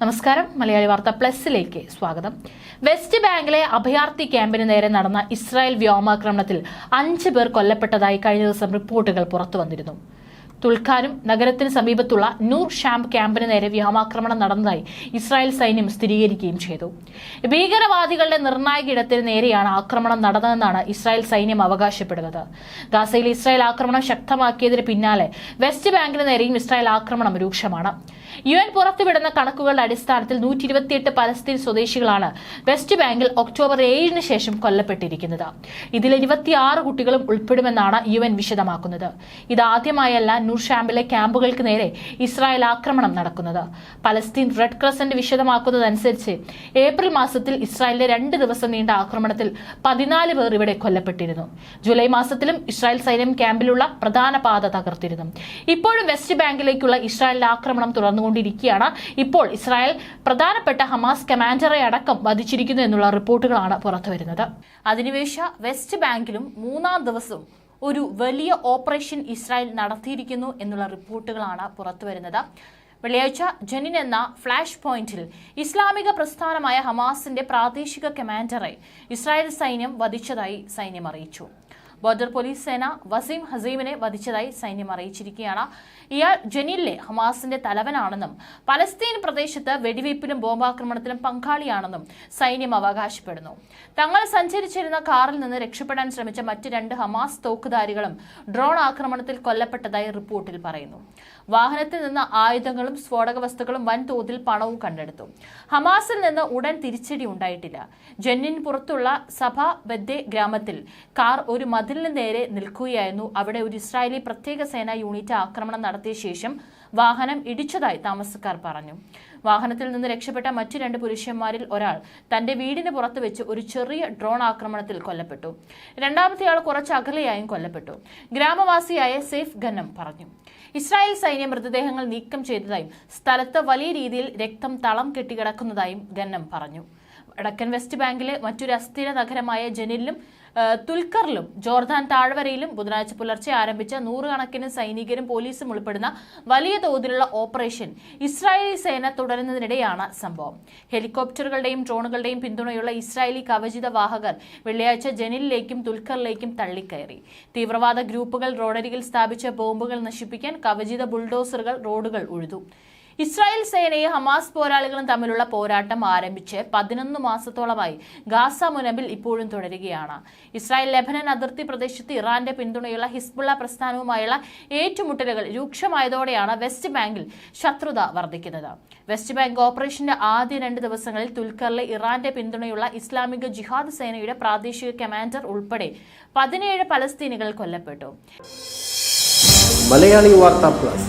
നമസ്കാരം. മലയാളി വാർത്ത പ്ലസിലേക്ക് സ്വാഗതം. വെസ്റ്റ് ബാങ്കിലെ അഭയാർത്ഥി ക്യാമ്പിന് നേരെ നടന്ന ഇസ്രായേൽ വ്യോമാക്രമണത്തിൽ അഞ്ച് പേർ കൊല്ലപ്പെട്ടതായി കഴിഞ്ഞ ദിവസം റിപ്പോർട്ടുകൾ പുറത്തു വന്നിരുന്നു. തുൽഖാനും നഗരത്തിന് സമീപത്തുള്ള നൂർ ഷാംപ് ക്യാമ്പിന് നേരെ വ്യോമാക്രമണം നടന്നതായി ഇസ്രായേൽ സൈന്യം സ്ഥിരീകരിക്കുകയും ചെയ്തു. ഭീകരവാദികളുടെ നിർണായക ഇടത്തിന് നേരെയാണ് ആക്രമണം നടന്നതെന്നാണ് ഇസ്രായേൽ സൈന്യം അവകാശപ്പെടുന്നത്. ഗാസയിൽ ഇസ്രായേൽ ആക്രമണം ശക്തമാക്കിയതിന് പിന്നാലെ വെസ്റ്റ് ബാങ്കിന് നേരെയും ഇസ്രായേൽ ആക്രമണം രൂക്ഷമാണ്. യു എൻ പുറത്തുവിടുന്ന കണക്കുകളുടെ അടിസ്ഥാനത്തിൽ നൂറ്റി ഇരുപത്തിയെട്ട് പലസ്തീൻ സ്വദേശികളാണ് വെസ്റ്റ് ബാങ്കിൽ ഒക്ടോബർ ഏഴിന് ശേഷം കൊല്ലപ്പെട്ടിരിക്കുന്നത്. ഇതിൽ ഇരുപത്തിയാറ് കുട്ടികളും ഉൾപ്പെടുമെന്നാണ് യു എൻ വിശദമാക്കുന്നത്. ഇതാദ്യമായല്ല നൂർഷാമ്പിലെ ക്യാമ്പുകൾക്ക് നേരെ ഇസ്രായേൽ ആക്രമണം നടക്കുന്നത്. പലസ്തീൻ റെഡ് ക്രസന്റ് വിശദമാക്കുന്നതനുസരിച്ച് ഏപ്രിൽ മാസത്തിൽ ഇസ്രായേലിന്റെ രണ്ട് ദിവസം നീണ്ട ആക്രമണത്തിൽ പതിനാല് പേർ ഇവിടെ കൊല്ലപ്പെട്ടിരുന്നു. ജൂലൈ മാസത്തിലും ഇസ്രായേൽ സൈന്യം ക്യാമ്പിലുള്ള പ്രധാന പാത തകർത്തിരുന്നു. ഇപ്പോഴും വെസ്റ്റ് ബാങ്കിലേക്കുള്ള ഇസ്രായേലിന്റെ ആക്രമണം തുടർന്നുകൊണ്ടിരിക്കുകയാണ് ഇപ്പോൾ ഇസ്രായേൽ പ്രധാനപ്പെട്ട ഹമാസ് കമാൻഡറെ അടക്കം വധിച്ചിരിക്കുന്നു എന്നുള്ള റിപ്പോർട്ടുകളാണ് പുറത്തുവരുന്നത് അധിനിവേശ വെസ്റ്റ് ബാങ്കിലും മൂന്നാം ദിവസവും ഒരു വലിയ ഓപ്പറേഷൻ ഇസ്രായേൽ നടത്തിയിരിക്കുന്നു എന്നുള്ള റിപ്പോർട്ടുകളാണ് പുറത്തുവരുന്നത് വെള്ളിയാഴ്ച ജനിൻ എന്ന ഫ്ലാഷ് പോയിന്റിൽ ഇസ്ലാമിക പ്രസ്ഥാനമായ ഹമാസിന്റെ പ്രാദേശിക കമാൻഡറെ ഇസ്രായേൽ സൈന്യം വധിച്ചതായി സൈന്യം അറിയിച്ചു. ബോർഡർ പോലീസ് സേന വസീം ഹസീമിനെ വധിച്ചതായി സൈന്യം അറിയിച്ചിരിക്കുകയാണ്. ഇയാൾ ജനീലിലെ ഹമാസിന്റെ തലവനാണെന്നും പലസ്തീൻ പ്രദേശത്ത് വെടിവയ്പ്പിലും ബോംബാക്രമണത്തിലും പങ്കാളിയാണെന്നും സൈന്യം അവകാശപ്പെടുന്നു. തങ്ങൾ സഞ്ചരിച്ചിരുന്ന കാറിൽ നിന്ന് രക്ഷപ്പെടാൻ ശ്രമിച്ച മറ്റ് രണ്ട് ഹമാസ് തോക്കുധാരികളും ഡ്രോൺ ആക്രമണത്തിൽ കൊല്ലപ്പെട്ടതായി റിപ്പോർട്ടിൽ പറയുന്നു. വാഹനത്തിൽ നിന്ന് ആയുധങ്ങളും സ്ഫോടക വസ്തുക്കളും വൻതോതിൽ പണവും കണ്ടെടുത്തു. ഹമാസിൽ നിന്ന് ഉടൻ തിരിച്ചടി ഉണ്ടായിട്ടില്ല. ജന്നിൻ പുറത്തുള്ള സഭ ബദ്ദെ ഗ്രാമത്തിൽ കാർ ഒരു മതിലിന് നേരെ നിൽക്കുകയായിരുന്നു. അവിടെ ഒരു ഇസ്രായേലി പ്രത്യേക സേനാ യൂണിറ്റ് ആക്രമണം നടത്തിയ ശേഷം വാഹനം ഇടിച്ചതായി താമസക്കാർ പറഞ്ഞു. വാഹനത്തിൽ നിന്ന് രക്ഷപ്പെട്ട മറ്റു രണ്ട് പുരുഷന്മാരിൽ ഒരാൾ തന്റെ വീടിന് പുറത്ത് വെച്ച് ഒരു ചെറിയ ഡ്രോൺ ആക്രമണത്തിൽ കൊല്ലപ്പെട്ടു. രണ്ടാമത്തെയാൾ കുറച്ച് അകലെയായും കൊല്ലപ്പെട്ടു. ഗ്രാമവാസിയായ സേഫ് ഖന്നം പറഞ്ഞു. ഇസ്രായേൽ സൈന്യം മൃതദേഹങ്ങൾ നീക്കം ചെയ്തതായും സ്ഥലത്ത് വലിയ രീതിയിൽ രക്തം തളം കെട്ടിക്കിടക്കുന്നതായും ഖന്നം പറഞ്ഞു. വടക്കൻ വെസ്റ്റ് ബാങ്കിലെ മറ്റൊരു അസ്ഥിര നഗരമായ ജനിലും തുൽക്കറിലും ജോർദാൻ താഴ്വരയിലും ബുധനാഴ്ച പുലർച്ചെ ആരംഭിച്ച നൂറുകണക്കിന് സൈനികരും പോലീസും ഉൾപ്പെടുന്ന വലിയ തോതിലുള്ള ഓപ്പറേഷൻ ഇസ്രായേലി സേന തുടരുന്നതിനിടെയാണ് സംഭവം. ഹെലികോപ്റ്ററുകളുടെയും ഡ്രോണുകളുടെയും പിന്തുണയുള്ള ഇസ്രായേലി കവചിത വാഹകർ വെള്ളിയാഴ്ച ജനിലിലേക്കും തുൽക്കറിലേക്കും തള്ളിക്കയറി. തീവ്രവാദ ഗ്രൂപ്പുകൾ റോഡരികിൽ സ്ഥാപിച്ച ബോംബുകൾ നശിപ്പിക്കാൻ കവചിത ബുൾഡോസറുകൾ റോഡുകൾ ഉഴുതു. ഇസ്രായേൽ സേനയും ഹമാസ് പോരാളികളും തമ്മിലുള്ള പോരാട്ടം ആരംഭിച്ച് പതിനൊന്ന് മാസത്തോളമായി ഗാസ മുനമ്പിൽ ഇപ്പോഴും തുടരുകയാണ്. ഇസ്രായേൽ ലെബനൻ അതിർത്തി പ്രദേശത്ത് ഇറാന്റെ പിന്തുണയുള്ള ഹിസ്ബുള്ള പ്രസ്ഥാനവുമായുള്ള ഏറ്റുമുട്ടലുകൾ രൂക്ഷമായതോടെയാണ് വെസ്റ്റ് ബാങ്കിൽ ശത്രുത വർദ്ധിക്കുന്നത്. വെസ്റ്റ് ബാങ്ക് ഓപ്പറേഷന്റെ ആദ്യ രണ്ട് ദിവസങ്ങളിൽ തുൽക്കറിലെ ഇറാന്റെ പിന്തുണയുള്ള ഇസ്ലാമിക ജിഹാദ് സേനയുടെ പ്രാദേശിക കമാൻഡർ ഉൾപ്പെടെ പതിനേഴ് പലസ്തീനികൾ കൊല്ലപ്പെട്ടു. മലയാളി വാർത്താ plus.